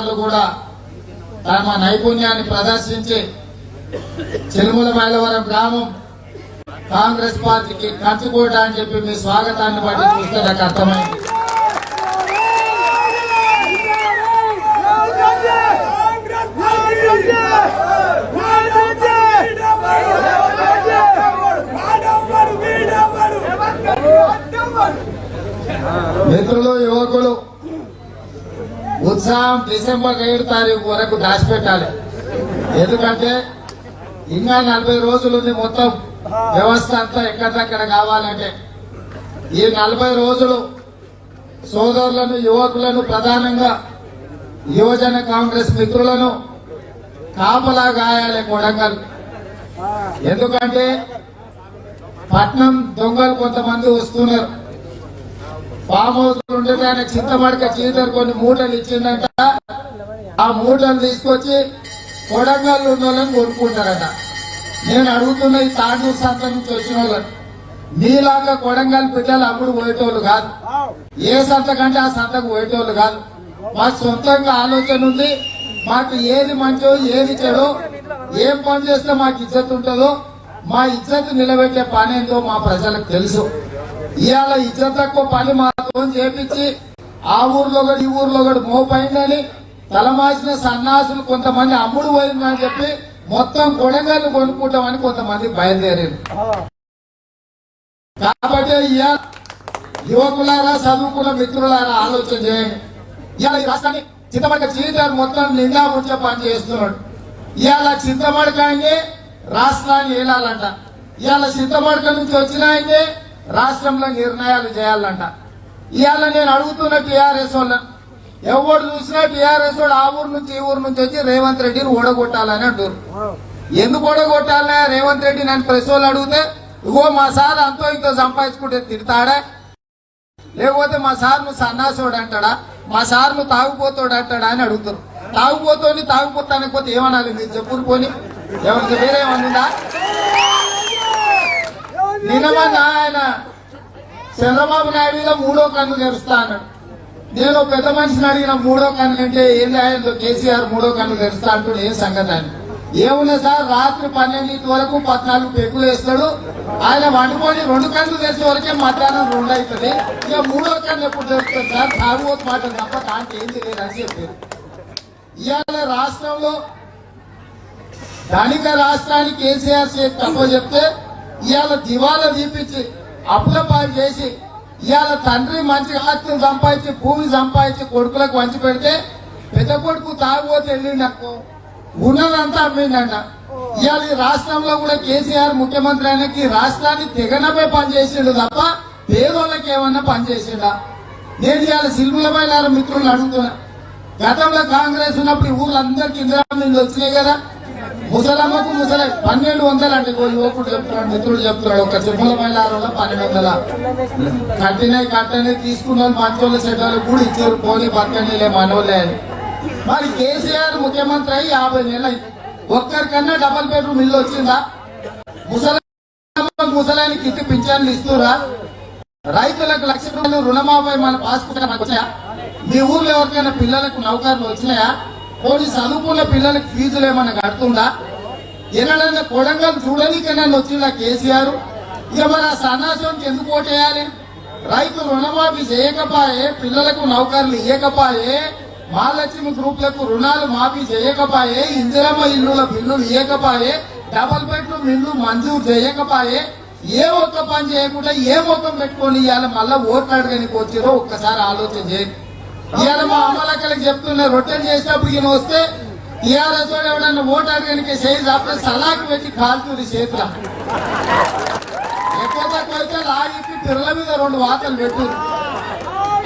కళాకారులు కూడా తమ నైపుణ్యాన్ని ప్రదర్శించి చిలుముల మైలవరం గ్రామం కాంగ్రెస్ పార్టీకి కంచుకోట అని చెప్పి మీ స్వాగతాన్ని బట్టి చూస్తే నాకు అర్థమైంది. మిత్రులు ఉత్సాహం డిసెంబర్ ఏడు తారీఖు వరకు దాచిపెట్టాలి. ఎందుకంటే ఇంకా నలభై రోజులు ఉంది మొత్తం వ్యవస్థ అంతా ఎక్కడిదక్కడ కావాలంటే. ఈ నలభై రోజులు సోదరులను యువకులను ప్రధానంగా యువజన కాంగ్రెస్ మిత్రులను కాపలా గాయాలి కొడంగల్. ఎందుకంటే పట్నం దొంగలు కొంతమంది వస్తున్నారు. ఫామ్ హౌస్ ఉండడానికి చింతమడక చీటర్ కొన్ని మూటలు ఇచ్చిందంట ఆ మూటలు తీసుకొచ్చి కొడంగల్ ఉన్న వాళ్ళని కొనుక్కుంటారట. నేను అడుగుతున్న ఈ తాండూరు సంత నుంచి వచ్చిన వాళ్ళని నీలాగా కొడంగల్ బిడ్డలు అప్పుడు పోయేటోళ్ళు కాదు. ఏ సంత కంటే ఆ సంతకు పోయేటోళ్ళు కాదు. మాకు సొంతంగా ఆలోచన ఉంది. మాకు ఏది మంచో ఏది చెడో ఏం పని చేస్తే మాకు ఇజ్జత్ ఉంటుందో మా ఇజ్జత్ నిలబెట్టే పని ఏందో మా ప్రజలకు తెలుసు. ఇవాళ ఇజ్జత్ తక్కువ పని మాతో చేపించి ఆ ఊర్లో ఒకటి ఈ ఊర్లో ఒకటి మోపైందని తలమాసిన సన్నాసులు కొంతమంది అమ్ముడు పోయిందని చెప్పి మొత్తం కొడంగల్ని కొనుక్కుంటామని కొంతమంది బయలుదేరారు కాబట్టి ఇవాళ యువకులారా చదువుకున్న మిత్రులారా ఆలోచన చేయండి. ఇవాళ ఈ రాష్ట్రాన్ని చింతమడక చీటర్ మొత్తం నిండా ఉంచే పని చేస్తున్నాడు. ఇవాళ చింతమడకాయనే రాష్ట్రాన్ని ఏలాలంట. ఇవాళ చింతమడక నుంచి వచ్చిన రాష్ట్రంలో నిర్ణయాలు చేయాలంట. ఇవాళ నేను అడుగుతున్న టీఆర్ఎస్ వాళ్ళ ఎవడు చూసినా టీఆర్ఎస్ వాడు ఆ ఊరు నుంచి ఈ ఊరు నుంచి వచ్చి రేవంత్ రెడ్డిని ఓడగొట్టాలని అంటారు ఎందుకు ఓడగొట్టాలనే రేవంత్ రెడ్డి నన్ను ప్రెస్ వాళ్ళు అడిగితే ఇగో మా సార్ అంతో ఇంతో సంపాదించుకుంటే తిడతాడా? లేకపోతే మా సార్ నువ్వు సన్నాసోడు అంటాడా? మా సార్ నువ్వు తాగుపోతాడు అంటాడా అని అడుగుతారు తాగుపోతోని తాగుపోతానికి పోతే ఏమనాలి మీరు చెప్పురు పోని? ఎవరికి వేరే ఏమన్నా నిన్నమన్న ఆయన చంద్రబాబు నాయుడు ఇలా మూడో కన్ను తెరుస్తా అన్నాడు. నేను పెద్ద మనిషిని అడిగిన మూడో కన్ను అంటే ఏంది ఆయన కేసీఆర్ మూడో కన్ను తెరుస్తా అంటాడు ఏ సంగతి అని ఏమున్నా సార్ రాత్రి పన్నెండింటి వరకు పద్నాలుగు పెక్కులు వేస్తాడు. ఆయన వండుకొని రెండు కన్ను తెరిచే వరకే మధ్యాహ్నం రెండు అవుతుంది ఇక మూడో కన్ను ఎప్పుడు తెరుస్తాడు సార్? సాగుబోతు మాట తప్ప దానికి ఏం తెలియదు అని చెప్పారు. ఇవాళ రాష్ట్రంలో ధనిక రాష్ట్రానికి కేసీఆర్ చేసి తప్ప చెప్తే ఇవాళ దివాలా తీపించి అప్పుల చేసి ఇవాళ తండ్రి మంచి ఆస్తిని సంపాదించి భూమి సంపాదించి కొడుకులకు వంచి పెడితే పెద్ద కొడుకు తాగుబోతే వెళ్ళిండకు ఉన్నదంతా అమ్మిండంట. ఇవాళ ఈ రాష్ట్రంలో కూడా కేసీఆర్ ముఖ్యమంత్రి ఆయనకి రాష్ట్రాన్ని తెగనపై పనిచేసిండు తప్ప పేదోళ్ళకి ఏమన్నా పనిచేసిండా నేను ఇవాళ సిల్ములపై మిత్రులు అడుగుతున్నా. గతంలో కాంగ్రెస్ ఉన్నప్పుడు ఈ ఊళ్ళందరికీ ఇందిరా వచ్చినాయి కదా. ముసలమ్మకు ముసల పన్నెండు వందలు అండి. యువకుడు చెప్తున్నాడు మిత్రుడు చెప్తున్నాడు. ఒక చెప్పుల మైలారంలో పన్నెండు వందల. కట్టినాయి కట్టని తీసుకున్న మంచోళ్ళ మంచోళ్ళు కూడా ఇచ్చారు. పోనీ పక్కనే మనోళ్ళే అని. మరి కేసీఆర్ ముఖ్యమంత్రి అయ్యి యాభై నెలలు ఒక్కరికన్నా డబల్ బెడ్రూమ్ ఇల్లు వచ్చిందా? ముసలమ్మ ముసలానికి ఇంటి పింఛన్లు ఇస్తురా రైతులకు లక్ష రూపాయలు రుణమాఫీ మన పాస్ మనకు వచ్చాయా? మీ ఊర్లో ఎవరికైనా పిల్లలకు నౌకర్లు వచ్చినాయా? పోనీ చదువుకున్న పిల్లలకు ఫీజులు ఏమైనా కడుతుందా? ఎన్నడన్నా కొడంగల్ నన్ను వచ్చిందా కేసీఆర్? ఇక మరి ఆ సన్నాసానికి ఎందుకు ఓటేయాలి? రైతు రుణమాఫీ చేయకపాయే పిల్లలకు నౌకర్లు ఇయ్యకపాయే మహాలక్ష్మి గ్రూప్లకు రుణాలు మాఫీ చేయకపాయే ఇందిరమ్మ ఇల్లుల బిల్లులు ఇయ్యకపాయే డబల్ బెడ్రూమ్ ఇల్లు మంజూరు చేయకపాయే ఏ ఒక్క పని చేయకుండా ఏ మొత్తం పెట్టుకొని ఇవ్వాలి మళ్ళా ఓట్లు అడగనికి వచ్చిరో ఒక్కసారి ఆలోచన చేయండి. ఇవాళ మా అమ్మలక్కలకి చెప్తున్నా రొట్టెలు చేసినప్పుడు ఈయన వస్తే టీఆర్ఎస్ వాడు ఎవడన్నా ఓటు అడగడానికి చేయి తప్పితే సలాకి పెట్టి కాల్చుది చేతుల. ఎక్కువ తక్కువ అయితే లాగిప్పి పిల్లల మీద రెండు వాతలు పెట్టు.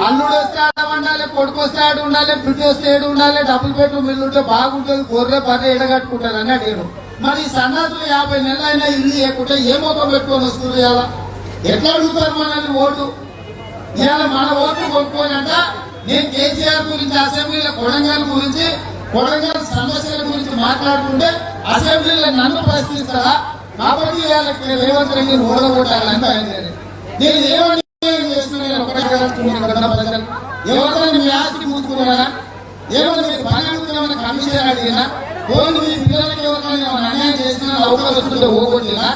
అల్లుడు వస్తే ఆడ ఉండాలి కొడుకు వస్తే ఆడ ఉండాలి బిడ్డ వస్తే ఏడు ఉండాలి డబ్బులు పెట్టు మిల్లు ఉంటే బాగుంటుంది గొర్రె బర్రె ఎడగట్టుకుంటారు అని అడిగారు మరి ఈ సన్నాసులు యాభై నెలలు అయినా ఇల్లు లేకుంటే ఏ ముఖం పెట్టుకొని వస్తుంది ఇవాళ? ఎట్లా అడుగుతారు మనల్ని ఓటు? ఇవాళ మన ఓట్లు కొనుక్కోనంట నేను కేసీఆర్ గురించి అసెంబ్లీలో కొడంగల్ గురించి కొడంగల్ సమస్యల గురించి మాట్లాడుకుంటే అసెంబ్లీలో నన్ను ప్రశ్నిస్తారా? కాబట్టి రేవంత్ రెడ్డిని ఓడగొట్టాలని బయలుదేరి నేను ఏమని ఎవరైనా మీ ఆస్తి మూసుకున్నారా ఏమైనా మీకు పని అడిగినా పోనీ మీ పిల్లలకి ఎవరికైనా ఏమైనా అన్యాయం చేసినా అవకాశం వస్తుంటే ఓకొట్టినా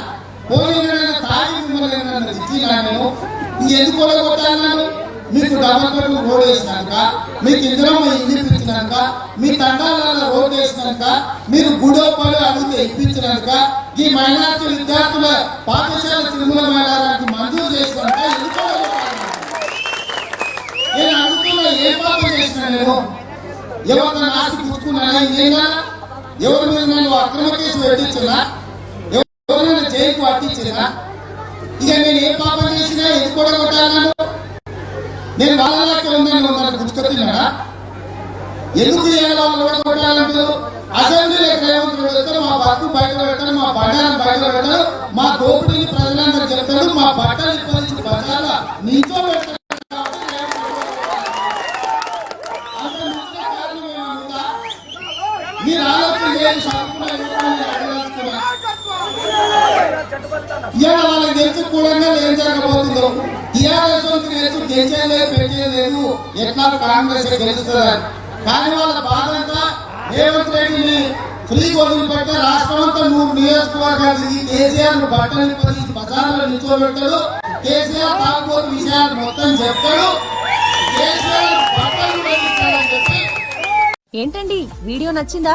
పోనీ ఏమైనా తాగి మిమ్మల్ని ఇచ్చినా నేను. ఎందుకు ఓడగొట్టాలన్నాను మీకు డబల్ రోడ్ వేసినాక మీకు ఇంద్రమ్మ ఇల్లు ఇప్పించినాక మీ తండాలలో రోడ్ వేసినాక మీరు గుడోపలు అడిగితే ఇప్పించినాక ఈ మైనార్టీ విద్యార్థుల పాఠశాల తిరుమల మేళానికి మంజూరు చేసినాక నేను అడుగుతున్నా ఏ పాపం చేసిన నేను ఎవరిని నాసి పుచ్చుకున్నానా నేనా ఎవరి మీద నేను అక్రమ కేసు పెట్టించినా ఎవరైనా జైలుకు పట్టించినా ఇక నేను ఏ పాపం చేసినా ఎందుకు కూడా కొట్టాలను నేను నాలుగు లక్షల ఉందని మనకు గుర్తుకొచ్చినా ఎందుకు చేయాలంటారు వాళ్ళు కూడా అసెంబ్లీలో రేవంత్ రెడ్డి మా బతుకు బయట పెట్టాలి మా బండారం బయట పెట్టాలి మా దోపిడీని ప్రజలందరూ చెప్తాడు మా బట్టలు ఇప్పటి బజార్ల నీతో పెడతాడు మీరు ఇవాళ వాళ్ళకి తెలిసి కూడా ఏం జరగబోతుందో. టీఆర్ఎస్ తెలుసు గెలిచేయలేదు పెట్టేయలేదు ఎట్లా కాంగ్రెస్ గెలుస్తుందని కానీ వాళ్ళ బాధంతా రేవంత్ రెడ్డిని ఫ్రీ వదిలిపెట్టే రాష్ట్రం అంతా మూడు నియోజకవర్గాలు తిరిగి కేసీఆర్ బట్టలు పది బజార్లో నిల్చోబెట్టాడు కేసీఆర్ తాగుబోతు విషయాలు మొత్తం చెప్తాడు. కేసీఆర్ బట్టలు ఏంటండి? వీడియో నచ్చిందా?